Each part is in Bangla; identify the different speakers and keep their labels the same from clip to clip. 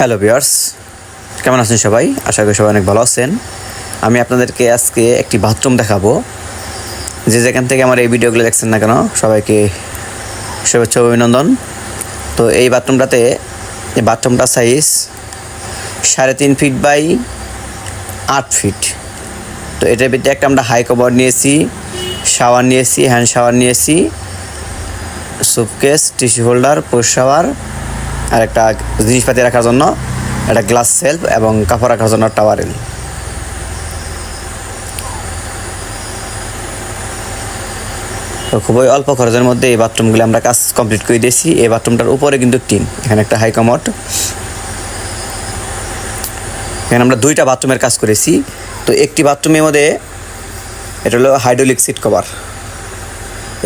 Speaker 1: হ্যালো ভিউয়ার্স কেমন আছেন সবাই? আশা করি সবাই অনেক ভালো আছেন। আমি আপনাদেরকে আজকে একটি বাথরুম দেখাবো। যে যেখান থেকে আমার এই ভিডিওগুলো দেখছেন না কেন, সবাইকে শুভেচ্ছা অভিনন্দন। তো এই বাথরুমটাতে এই বাথরুমটা সাইজ সাড়ে তিন ফিট বাই আট ফিট তো এটার ভিতরে একটা আমরা হাই কভার নিয়েছি শাওয়ার নিয়েছি হ্যান্ড শাওয়ার নিয়েছি soap case tissue holder post shower আর একটা জিনিসপাতি রাখার জন্য একটা গ্লাস সেলফ এবং কাপড় রাখার জন্য টাওয়ারেল তো খুবই অল্প খরচের মধ্যে এই বাথরুমগুলো আমরা কাজ কমপ্লিট করে দিয়েছি। এই বাথরুমটার উপরে কিন্তু টিন, এখানে একটা হাই কমট এখানে আমরা দুইটা বাথরুমের কাজ করেছি। তো একটি বাথরুমের মধ্যে এটা হলো হাইড্রোলিক সিট কভার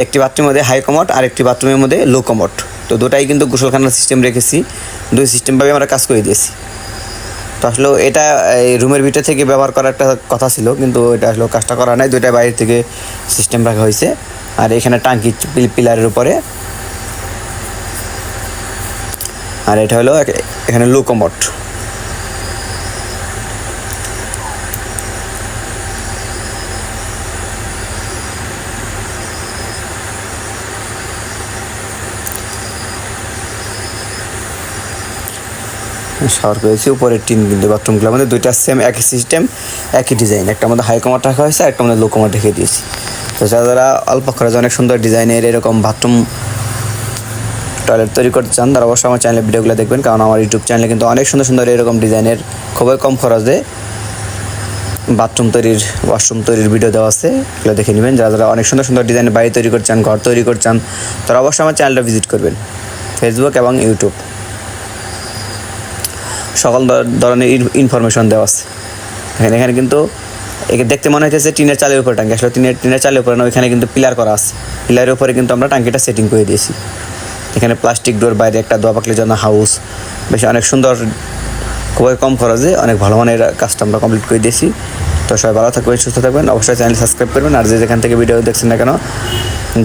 Speaker 1: একটি বাথরুমের মধ্যে হাই কমট আর একটি বাথরুমের মধ্যে লো কমট তো দুটাই কিন্তু গোসলখানার সিস্টেম রেখেছি। দুই সিস্টেমভাবে আমরা কাজ করে দিয়েছি। তো আসলে এটা এই রুমের ভিতর থেকে ব্যবহার করার একটা কথা ছিল, কিন্তু এটা আসলে কাজটা করা নাই। দুইটা বাইরে থেকে সিস্টেম রাখা হয়েছে। আর এখানে টাঙ্কি পিলারের উপরে। আর এটা হলো এখানে লো শাওয়ার করেছি উপরের টিন কিন্তু বাথরুমগুলো আমাদের দুইটা সেম একই সিস্টেম একই ডিজাইন একটা আমাদের হাই কমার রাখা হয়েছে একটা আমাদের লো কমার রেখে দিয়েছি। তো যারা অল্প খরচে অনেক সুন্দর ডিজাইনের এরকম বাথরুম টয়লেট তৈরি করতে চান, তারা অবশ্যই আমার চ্যানেলের ভিডিওগুলো দেখবেন, কারণ আমার ইউটিউব চ্যানেলে কিন্তু অনেক সুন্দর সুন্দর এরকম ডিজাইনের খুবই কম খরচে বাথরুম তৈরির ওয়াশরুম তৈরির ভিডিও দেওয়া আছে, এগুলো দেখে নেবেন। যারা যারা অনেক সুন্দর সুন্দর ডিজাইনের বাড়ি তৈরি করতে চান, ঘর তৈরি করতে চান, তারা অবশ্যই আমার চ্যানেলটা ভিজিট করবেন। ফেসবুক এবং ইউটিউব সকল ধরনের ইনফরমেশন দেওয়া আছে। এখানে এখানে কিন্তু একে দেখতে মনে হচ্ছে টিনের চালের উপরে টাঙ্কি আসলে টিনের টিনের চালের উপরে না, ওইখানে কিন্তু পিলার করা আছে। পিলারের উপরে কিন্তু আমরা টাঙ্কিটা সেটিং করে দিয়েছি। এখানে প্লাস্টিক ডোর বাইরে একটা দোয়া পাকলির জন্য হাউস বেশ অনেক সুন্দর, খুবই কম খরচে অনেক ভালো মানের কাজটা আমরা কমপ্লিট করে দিয়েছি। তো সবাই ভালো থাকবেন, সুস্থ থাকবেন। অবশ্যই চ্যানেল সাবস্ক্রাইব করবেন। আর যে যেখান থেকে ভিডিও দেখছেন না কেন,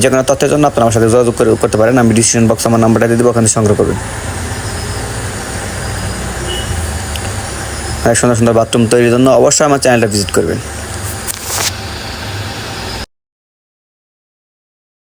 Speaker 1: যে কোনো তথ্যের জন্য আপনারা আমার সাথে যোগাযোগ করতে পারেন। আমি ডিসিশন বক্স আমার নাম্বারটা দিয়ে দেবো, ওখানে সংগ্রহ করবেন। সুন্দর সুন্দর বাথরুম তৈরির জন্য অবশ্যই আমার চ্যানেলটা ভিজিট করবেন।